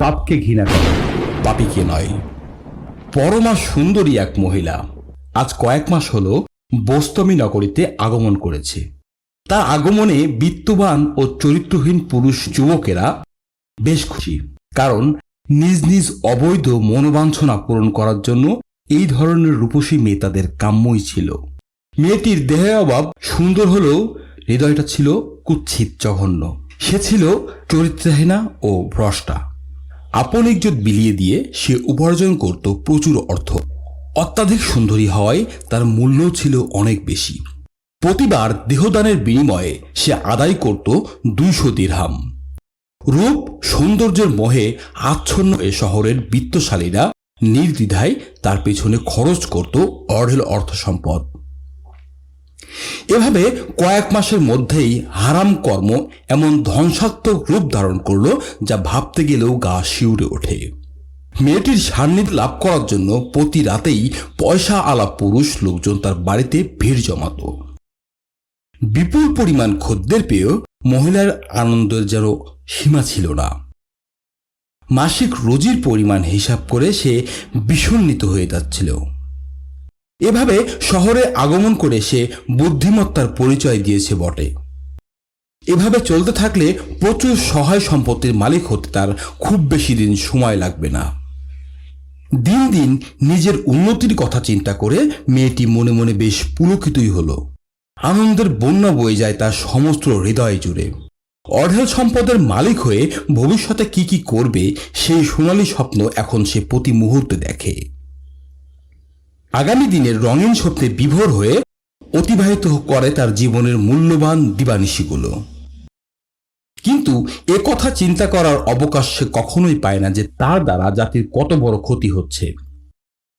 পাপকে ঘৃণা করো। পাপিকে নয়, পরমা সুন্দরী এক মহিলা আজ কয়েক মাস হল বোস্তমি নগরীতে আগমন করেছে। তার আগমনে বিত্তবান ও চরিত্রহীন পুরুষ যুবকেরা বেশ খুশি, কারণ নিজ নিজ অবৈধ মনোবাঞ্ছনা পূরণ করার জন্য এই ধরনের রূপসী মেয়ে তাদের কাম্যই ছিল। মেয়েটির দেহে অভাব, সুন্দর হলেও হৃদয়টা ছিল কুৎসিত, জঘন্য। সে ছিল চরিত্রহীনা ও ভ্রষ্টা। আপন ইজ্জত বিলিয়ে দিয়ে সে উপার্জন করত প্রচুর অর্থ। অত্যাধিক সুন্দরী হওয়ায় তার মূল্য ছিল অনেক বেশি। প্রতিবার দেহদানের বিনিময়ে সে আদায় করত দুইশো দিরহাম। রূপ সৌন্দর্যের মোহে আচ্ছন্ন এ শহরের বিত্তশালীরা নির্দ্বিধায় তার পেছনে খরচ করত অঢেল অর্থ সম্পদ এভাবে কয়েক মাসের মধ্যেই হারাম কর্ম এমন ধ্বংসাত্মক রূপ ধারণ করল যা ভাবতে গেলেও গা শিউরে ওঠে। মেয়েটির সান্নিধ্য লাভ করার জন্য প্রতি রাতেই পয়সা আলা পুরুষ লোকজন তার বাড়িতে ভিড় জমাত। বিপুল পরিমাণ খদ্দের পেয়েও মহিলার আনন্দের যেন সীমা ছিল না। মাসিক রোজির পরিমাণ হিসাব করে সে বিষণ্ণিত হয়ে যাচ্ছিল। এভাবে শহরে আগমন করে সে বুদ্ধিমত্তার পরিচয় দিয়েছে বটে। এভাবে চলতে থাকলে প্রচুর সহায় সম্পত্তির মালিক হতে তার খুব বেশি দিন সময় লাগবে না। দিন দিন নিজের উন্নতির কথা চিন্তা করে মেয়েটি মনে মনে বেশ পুলকিতই হলো। আনন্দের বন্যা বয়ে যায় তার সমস্ত হৃদয় জুড়ে। অঢেল সম্পদের মালিক হয়ে ভবিষ্যতে কি কি করবে সেই সোনালী স্বপ্ন এখন সে প্রতি মুহূর্তে দেখে। আগামী দিনের রঙিন স্বপ্নে বিভোর হয়ে অতিবাহিত করে তার জীবনের মূল্যবান দিবানিশিগুলো। কিন্তু এ কথা চিন্তা করার অবকাশ সে কখনোই পায় না যে তার দ্বারা জাতির কত বড় ক্ষতি হচ্ছে।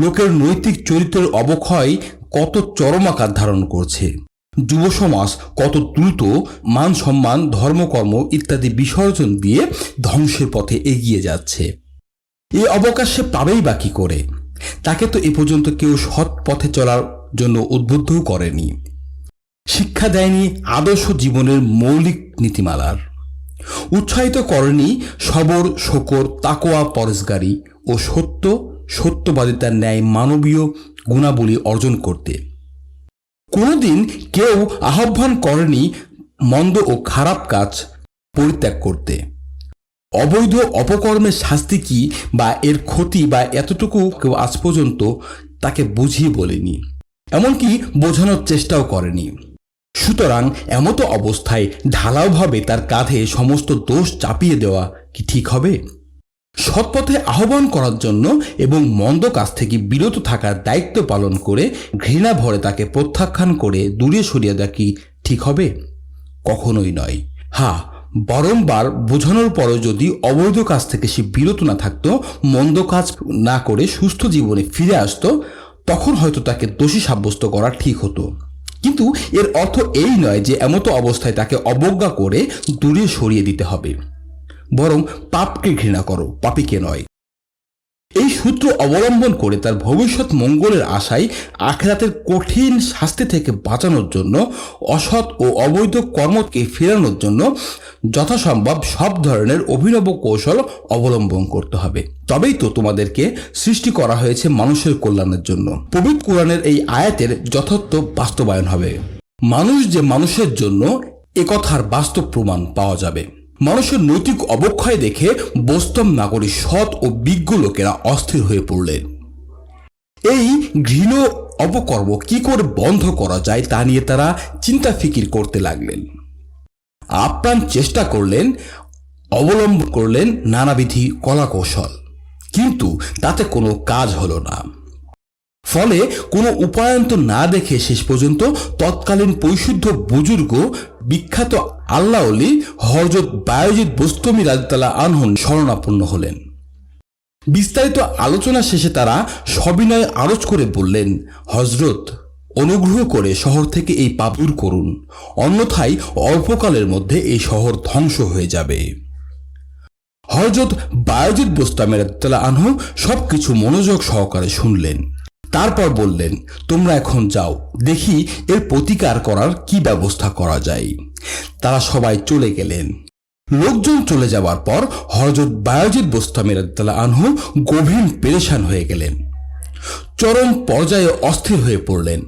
লোকের নৈতিক চরিত্রের অবক্ষয় কত চরম আকার ধারণ করছে। যুব সমাজ কত দ্রুত মান সম্মান, ধর্মকর্ম ইত্যাদি বিসর্জন দিয়ে ধ্বংসের পথে এগিয়ে যাচ্ছে। এই অবকাশ সে পাবেই বা কি করে? তাকে তো এ পর্যন্ত কেউ সৎ পথে চলার জন্য উদ্বুদ্ধও করেনি। শিক্ষা দেয়নি আদর্শ জীবনের মৌলিক নীতিমালার। উৎসাহিত করেনি সবর, শকর তাকোয়া পরেশগারী ও সত্য সত্যবাদিতার ন্যায়, মানবীয় গুণাবলী অর্জন করতে। কোনোদিন কেউ আহ্বান করেনি মন্দ ও খারাপ কাজ পরিত্যাগ করতে। অবৈধ অপকর্মের শাস্তি কি বা এর ক্ষতি বা এতটুকু কেউ আজ পর্যন্ত তাকে বুঝিয়ে বলেনি। এমনকি বোঝানোর চেষ্টাও করেনি। সুতরাং এমতো অবস্থায় ঢালাওভাবে তার কাঁধে সমস্ত দোষ চাপিয়ে দেওয়া কি ঠিক হবে? সৎপথে আহ্বান করার জন্য এবং মন্দ কাজ থেকে বিরত থাকার দায়িত্ব পালন করে ঘৃণা ভরে তাকে প্রত্যাখ্যান করে দূরে সরিয়ে দেওয়া কি ঠিক হবে? কখনোই নয়। হ্যাঁ বারংবার বোঝানোর পরও যদি অবৈধ কাজ থেকে সে বিরত না থাকতো, মন্দ কাজ না করে সুস্থ জীবনে ফিরে আসতো, তখন হয়তো তাকে দোষী সাব্যস্ত করা ঠিক হতো। কিন্তু এর অর্থ এই নয় যে এমতো অবস্থায় তাকে অবজ্ঞা করে দূরে সরিয়ে দিতে হবে। বরং পাপকে ঘৃণা করো, পাপিকে নয়। এই সূত্র অবলম্বন করে তার ভবিষ্যৎ মঙ্গলের আশায় আখেরাতের কঠিন শাস্তি থেকে বাঁচানোর জন্য, অসৎ ও অবৈধ কর্মকে ফেরানোর জন্য যথাসম্ভব সব ধরনের অভিনব কৌশল অবলম্বন করতে হবে। তবেই তো তোমাদেরকে সৃষ্টি করা হয়েছে মানুষের কল্যাণের জন্য। পবিত্র কোরআনের এই আয়াতের যথার্থ বাস্তবায়ন হবে। মানুষ যে মানুষের জন্য একথার বাস্তব প্রমাণ পাওয়া যাবে। মানুষের নৈতিক অবক্ষয় দেখে বোস্তম নাগরী সৎ ও বিজ্ঞ লোকেরা অস্থির হয়ে পড়লেন। এই ঘৃণ অপকর্ম কি করে বন্ধ করা যায় তা নিয়ে তারা চিন্তা ফিকির করতে লাগলেন। আপ্রাণ চেষ্টা করলেন, অবলম্বন করলেন নানাবিধি কলাকৌশল। কিন্তু তাতে কোনো কাজ হলো না। ফলে কোনো উপায়ন্ত না দেখে শেষ পর্যন্ত তৎকালীন পৈশুদ্ধ বুজুর্গ বিখ্যাত আল্লাহ অলি হরজত বায়োজিৎ বস্তমি রাজতালা আনহন শরণাপন্ন হলেন। বিস্তারিত আলোচনা শেষে তারা সবিনয় আরজ করে বললেন হজরত অনুগ্রহ করে শহর থেকে এই পাপ দূর করুন। অন্যথায় অল্পকালের মধ্যে এই শহর ধ্বংস হয়ে যাবে। হরজত বায়োজিৎ বোস্তামের আনহু সবকিছু মনোযোগ সহকারে শুনলেন। তারপর বললেন, তোমরা এখন যাও, দেখি এর প্রতিকার করার কি ব্যবস্থা করা যায়। তারা সবাই চলে গেলেন। লোকজন চলে যাওয়ার পর হরজত বায়োজিৎ বোস্তামের রাদিয়াল্লাহু আনহু গভীর পেরেশান হয়ে গেলেন। চরম পর্যায়ে অস্থির হয়ে পড়লেন।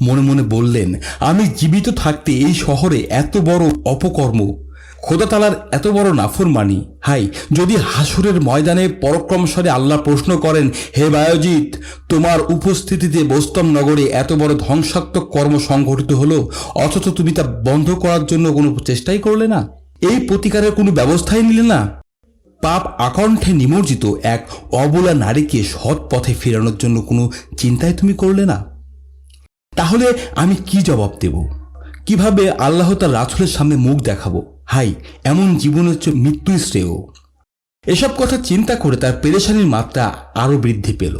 মনে মনে বললেন, আমি জীবিত থাকতে এই শহরে এত বড় অপকর্ম খোদা তালার এত বড় নাফরমানি? হাই, যদি হাসুরের ময়দানে পরক্রমস্বরে আল্লাহ প্রশ্ন করেন, হে বায়োজিৎ, তোমার উপস্থিতিতে বোস্তম নগরে এত বড় ধ্বংসাত্মক কর্ম সংঘটিত হলো, অথচ তুমি তা বন্ধ করার জন্য কোনো চেষ্টাই করলে না? এই প্রতিকারের কোনো ব্যবস্থাই নিলে না? পাপ আকণ্ঠে নিমজ্জিত এক অবলা নারীকে সৎ পথে ফেরানোর জন্য কোনো চিন্তাই তুমি করলে না? তাহলে আমি কি জবাব দেব? কীভাবে আল্লাহ তার রাসুলের সামনে মুখ দেখাবো? হাই, এমন জীবনের চেয়ে মৃত্যুই শ্রেয়। এসব কথা চিন্তা করে তার পেরেশানির মাত্রা আরও বৃদ্ধি পেল।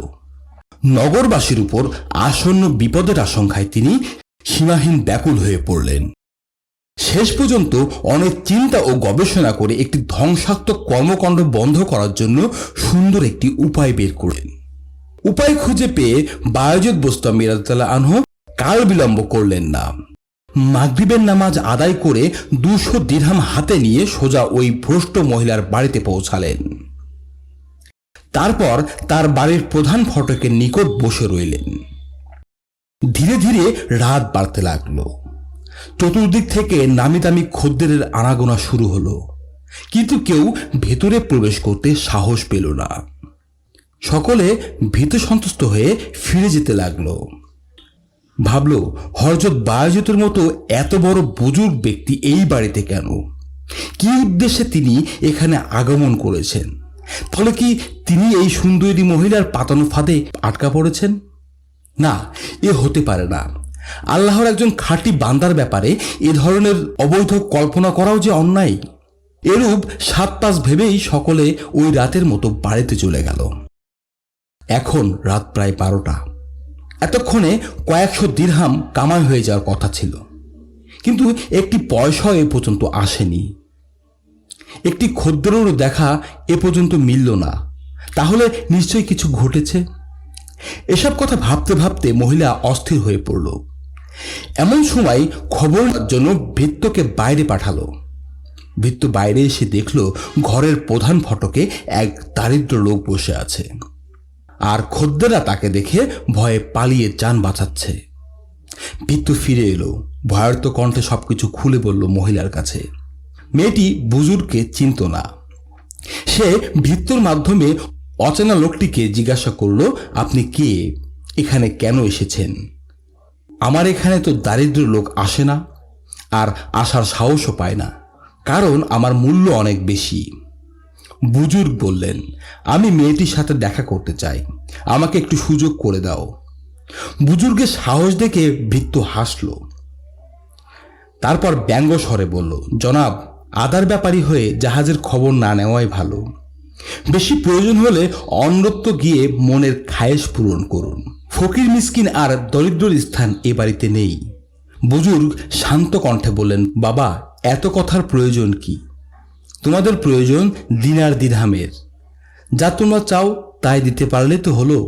নগরবাসীর উপর আসন্ন বিপদের আশঙ্কায় তিনি সীমাহীন ব্যাকুল হয়ে পড়লেন। শেষ পর্যন্ত অনেক চিন্তা ও গবেষণা করে একটি ধ্বংসাত্মক কর্মকাণ্ড বন্ধ করার জন্য সুন্দর একটি উপায় বের করলেন। উপায় খুঁজে পেয়ে বায়োজিৎ বোস্তাম মিরাজতাল্লাহ আনহ কাল বিলম্ব করলেন না। মাগরিবের নামাজ আদায় করে দুশো দিরহাম হাতে নিয়ে সোজা ওই ভ্রষ্ট মহিলার বাড়িতে পৌঁছালেন। তারপর তার বাড়ির প্রধান ফটকের নিকট বসে রইলেন। ধীরে ধীরে রাত বাড়তে লাগল। চতুর্দিক থেকে নামি দামি খদ্দেরের আনাগোনা শুরু হলো। কিন্তু কেউ ভেতরে প্রবেশ করতে সাহস পেল না। সকলে ভীত সন্তুষ্ট হয়ে ফিরে যেতে লাগল। ভাবল, হরজত বায়োজিতের মতো এত বড় বুজুর্গ ব্যক্তি এই বাড়িতে কেন? কি উদ্দেশ্যে তিনি এখানে আগমন করেছেন? ফলে কি তিনি এই সুন্দরী মহিলার পাতানো ফাঁদে আটকা পড়েছেন? না, এ হতে পারে না। আল্লাহর একজন খাঁটি বান্দার ব্যাপারে এ ধরনের অবৈধ কল্পনা করাও যে অন্যায়, এরূপ সাত পাঁচ ভেবেই সকলে ওই রাতের মতো বাড়িতে চলে গেল। এখন রাত প্রায় বারোটা। এতক্ষণে কয়েকশো দিরহাম কামাই হয়ে যাওয়ার কথা ছিল। কিন্তু একটি পয়সাও এ পর্যন্ত আসেনি। একটি খদ্দেরও দেখা এ পর্যন্ত মিলল না। তাহলে নিশ্চয়ই কিছু ঘটেছে? এসব কথা ভাবতে ভাবতে মহিলা অস্থির হয়ে পড়ল। এমন সময় খবর জন্য ভৃত্যকে বাইরে পাঠালো। ভৃত্য বাইরে এসে দেখল ঘরের প্রধান ফটকে এক দারিদ্র লোক বসে আছে। আর খদ্দেরা তাকে দেখে ভয়ে পালিয়ে যান বাঁচাচ্ছে। ভৃত্য ফিরে এলো, ভয়ার্ত কণ্ঠে সব কিছু খুলে বলল মহিলার কাছে, মেয়েটি বুজুর্গকে চিনত না। সে ভৃত্যর মাধ্যমে অচেনা লোকটিকে জিজ্ঞাসা করল, আপনি কে? এখানে কেন এসেছেন? আমার এখানে তো দারিদ্র লোক আসে না, আর আসার সাহসও পায় না। কারণ আমার মূল্য অনেক বেশি। বুজুর্গ বললেন, আমি মেয়েটির সাথে দেখা করতে চাই। আমাকে একটু সুযোগ করে দাও। বুজুর্গের সাহস দেখে ভৃত্য হাসল। তারপর ব্যঙ্গ স্বরে বলল, জনাব, আদার ব্যাপারী হয়ে জাহাজের খবর না নেওয়াই ভালো। বেশি প্রয়োজন হলে অন্যত্র গিয়ে মনের খায়েশ পূরণ করুন। ফকির মিসকিন আর দরিদ্রর স্থান এ বাড়িতে নেই। বুজুর্গ শান্ত কণ্ঠে বললেন, বাবা, এত কথার প্রয়োজন কি? তোমাদের প্রয়োজন দিনার দিরহামের যা তোমরা চাও তাই দিতে পারলে তো হলো।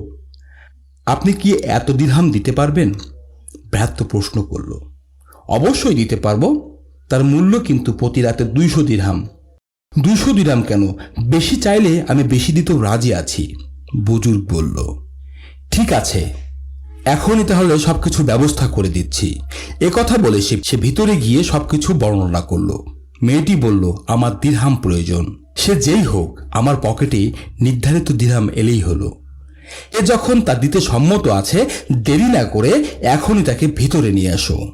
আপনি কি এত দিরহাম দিতে পারবেন? ব্যর্থ প্রশ্ন করল। অবশ্যই দিতে পারব। তার মূল্য কিন্তু প্রতি রাতে দুইশো দিরহাম দুশো দিরাম কেন? বেশি চাইলে আমি বেশি দিতেও রাজি আছি, বুজুর্গ বলল। ঠিক আছে, এখনই তাহলে সবকিছু ব্যবস্থা করে দিচ্ছি। এ কথা বলে সে সে ভিতরে গিয়ে সবকিছু বর্ণনা করল। মেয়েটি বলল, আমার দিরহাম প্রয়োজন। সে যেই হোক, আমার পকেটে নির্ধারিত দিরহাম এলেই হলো। এ যখন তা দিতে সম্মত আছে, দেরি না করে এখনই তাকে ভিতরে নিয়ে আসো।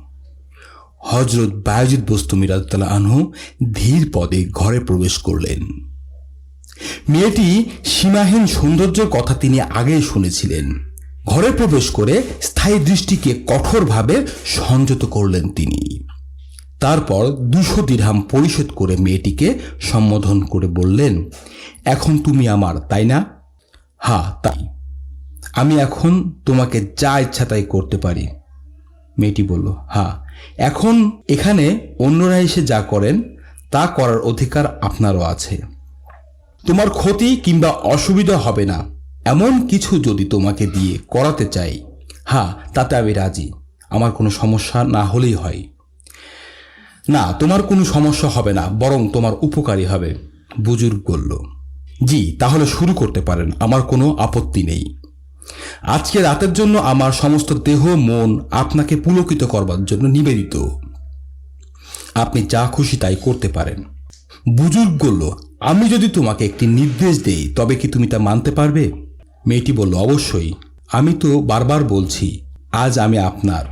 হজরত বায়াজিদ বস্তু রাজতালা আনহু ধীর পদে ঘরে প্রবেশ করলেন। মেয়েটি সীমাহীন সৌন্দর্যের কথা তিনি আগেই শুনেছিলেন। ঘরে প্রবেশ করে স্থায়ী দৃষ্টিকে কঠোরভাবে সংযত করলেন তিনি। তারপর দুশো দিরহাম পরিশোধ করে মেয়েটিকে সম্বোধন করে বললেন, এখন তুমি আমার, তাই না? হ্যাঁ তাই। আমি এখন তোমাকে যা ইচ্ছা তাই করতে পারি। মেয়েটি বলল হা এখন এখানে অন্যরা এসে যা করেন, তা করার অধিকার আপনারও আছে। তোমার ক্ষতি কিংবা অসুবিধা হবে না। এমন কিছু যদি তোমাকে দিয়ে করাতে চাই হ্যাঁ তাতে আমি রাজি। আমার কোনো সমস্যা না হলেই হয়। না, তোমার কোনো সমস্যা হবে না, বরং তোমার উপকারী হবে। বুজুর্গ বলল, জি, তাহলে শুরু করতে পারেন, আমার কোনো আপত্তি নেই। আজকে রাতের জন্য আমার সমস্ত দেহ, মন আপনাকে পুলকিত করবার জন্য নিবেদিত। আপনি যা খুশি তাই করতে পারেন। বুজুর্গ বলল, আমি যদি তোমাকে একটি নির্দেশ দেই, তবে কি তুমি তা মানতে পারবে? মেয়েটি বলল, অবশ্যই। আমি তো বারবার বলছি, আজ আমি আপনার।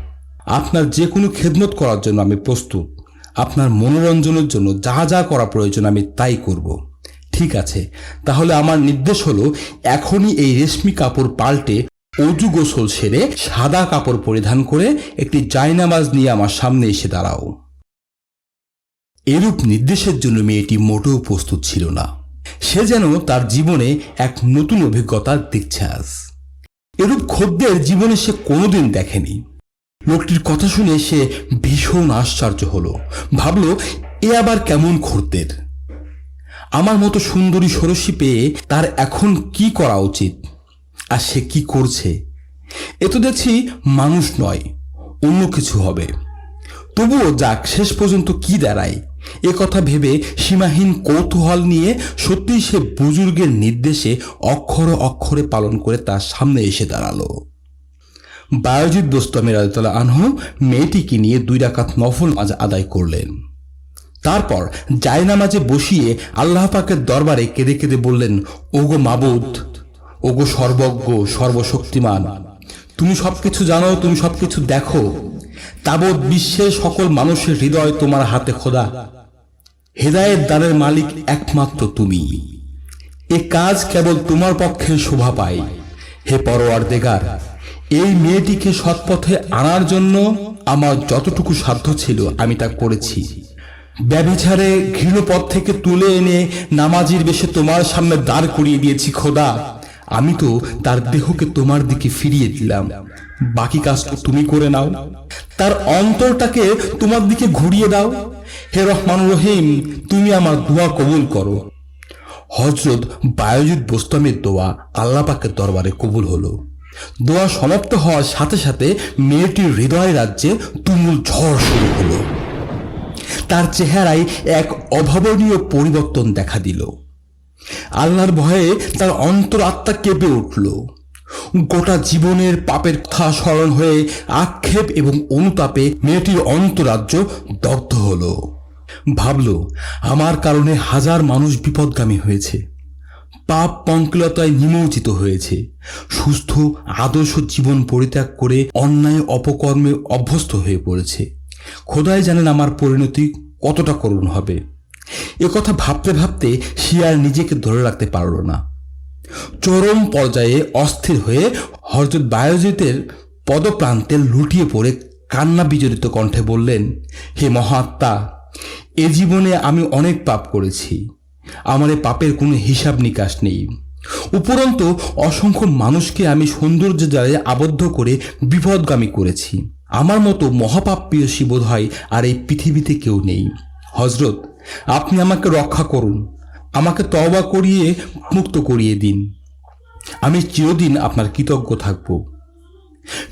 আপনার যে কোনো খেদমত করার জন্য আমি প্রস্তুত। আপনার মনোরঞ্জনের জন্য যা যা করা প্রয়োজন আমি তাই করব। ঠিক আছে, তাহলে আমার নির্দেশ হলো, এখনই এই রেশমি কাপড় পাল্টে অজু গোসল সেরে সাদা কাপড় পরিধান করে একটি জায়নামাজ নিয়ে আমার সামনে এসে দাঁড়াও। এরূপ নির্দেশের জন্য মেয়েটি মোটেও প্রস্তুত ছিল না। সে যেন তার জীবনে এক নতুন অভিজ্ঞতা দেখছে আজ এরূপ খদ্দের জীবনে সে কোনোদিন দেখেনি। লোকটির কথা শুনে সে ভীষণ আশ্চর্য হলো। ভাবল, এ আবার কেমন খদ্দের আমার মতো সুন্দরী ষোড়শী পেয়ে তার এখন কি করা উচিত? আর সে কি করছে? এ তো দেখছি মানুষ নয়, অন্য কিছু হবে। তবুও যাক, শেষ পর্যন্ত কি দাঁড়ায়? এ কথা ভেবে সীমাহীন কৌতূহল নিয়ে সত্যি সে বুজুর্গের নির্দেশে অক্ষরে অক্ষরে পালন করে তার সামনে এসে দাঁড়াল। বায়োজিৎ দোস্তমের আদালতলা আনহু মেয়েটিকে নিয়ে দুই রাকাত নফল আজ আদায় করলেন। তারপর জায়নামাজে বসিয়ে আল্লাহ পাকের দরবারে কেঁদে কেঁদে বললেন, ওগো মাবুদ, ওগো সর্বজ্ঞ, সর্বশক্তিমান, তুমি সবকিছু জানো, তুমি সবকিছু দেখো। তাবৎ বিশ্বের সকল মানুষের হৃদয় তোমার হাতে খোদা। হেদায়েত দানের মালিক একমাত্র তুমি। এ কাজ কেবল তোমার পক্ষে শোভা পায়। হে পরোয়ার দেগার এই মেয়েটিকে সৎপথে আনার জন্য আমার যতটুকু সাধ্য ছিল, আমি তা করেছি। ব্যভিচারে ঘৃণপথ থেকে তুলে এনে নামাজির বেশে তোমার সামনে দাঁড় করিয়ে দিয়েছি, খোদা। আমি তো তার দেহকে তোমার দিকে ফিরিয়ে দিলাম। বাকি কাজটা তুমি করে নাও। তার অন্তরটাকে তোমার দিকে ঘুরিয়ে দাও। হে রহমান রহিম, তুমি আমার দোয়া কবুল করো। হজরত বায়োজিৎ বোস্তমের দোয়া আল্লাহ পাকের দরবারে কবুল হলো। দোয়া সমাপ্ত হওয়ার সাথে সাথে মেয়েটির হৃদয় রাজ্যে তুমুল ঝড় শুরু হলো। তার চেহারায় এক অভাবনীয় পরিবর্তন দেখা দিল। আল্লাহর ভয়ে তার অন্তর আত্মা কেঁপে উঠল। গোটা জীবনের পাপের কথা স্মরণ হয়ে আক্ষেপ এবং অনুতাপে মেয়েটির অন্তরাজ্য দগ্ধ হলো। ভাবল, আমার কারণে হাজার মানুষ বিপদগামী হয়েছে। পাপ পঙ্কিলতায় নিমজ্জিত হয়েছে। সুস্থ, আদর্শ জীবন পরিত্যাগ করে অন্যায় অপকর্মে অভ্যস্ত হয়ে পড়েছে। খোদাই জানেন আমার পরিণতি কতটা করুণ হবে। কথা ভাবতে ভাবতে শিয়ার নিজেকে ধরে রাখতে পারল না। চরম পর্যায়ে অস্থির হয়ে হরজত বায়োজিতের পদপ্রান্তে লুটিয়ে পড়ে কান্না বিজড়িত কণ্ঠে বললেন, হে মহাত্মা, এ জীবনে আমি অনেক পাপ করেছি। আমার পাপের কোনো হিসাব নিকাশ নেই। উপরন্তু অসংখ্য মানুষকে আমি সৌন্দর্য জালে আবদ্ধ করে বিপদগামী করেছি। আমার মতো মহাপাপ্পিয়সী বোধ হয় আর এই পৃথিবীতে কেউ নেই। হজরত আপনি আমাকে রক্ষা করুন। আমাকে তওবা করিয়ে মুক্ত করিয়ে দিন। আমি চিরদিন আপনার কৃতজ্ঞ থাকব।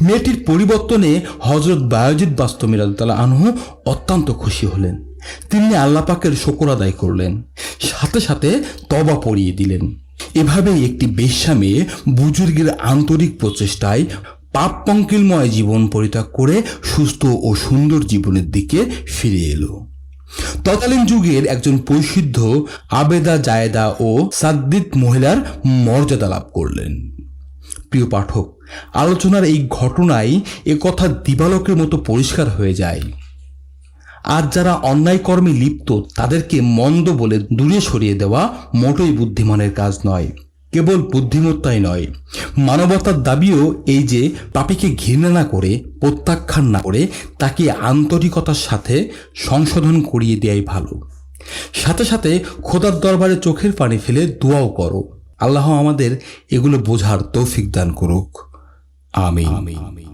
মেয়েটির পরিবর্তনে হজরত বায়োজিৎ বাস্তমির আল্লাহ আনহু অত্যন্ত খুশি হলেন। তিনি আল্লাহ পাকের শকর আদায় করলেন। সাথে সাথে তবা পরিয়ে দিলেন। এভাবেই একটি বেশ্যা মেয়ে বুজুর্গের আন্তরিক প্রচেষ্টায় পাপ পঙ্কিলময় জীবন পরিত্যাগ করে সুস্থ ও সুন্দর জীবনের দিকে ফিরে এলো। তৎকালীন যুগের একজন পরিশুদ্ধ আবেদা জায়েদা ও সাদ্দিদ মহিলার মর্যাদা লাভ করলেন। প্রিয় পাঠক, আলোচনার এই ঘটনায় এ কথা দিবালকের মতো পরিষ্কার হয়ে যায়। আর যারা অন্যায় কর্মে লিপ্ত, তাদেরকে মন্দ বলে দূরে সরিয়ে দেওয়া মোটেই বুদ্ধিমানের কাজ নয়। কেবল বুদ্ধিমত্তাই নয়। মানবতার দাবিও এই যে পাপিকে ঘৃণা না করে, প্রত্যাখ্যান না করে, তাকে আন্তরিকতার সাথে সংশোধন করিয়ে দেয়াই ভালো। সাথে সাথে খোদার দরবারে চোখের পানি ফেলে দোয়াও করো। আল্লাহ আমাদের এগুলো বোঝার তৌফিক দান করুক। আমিন।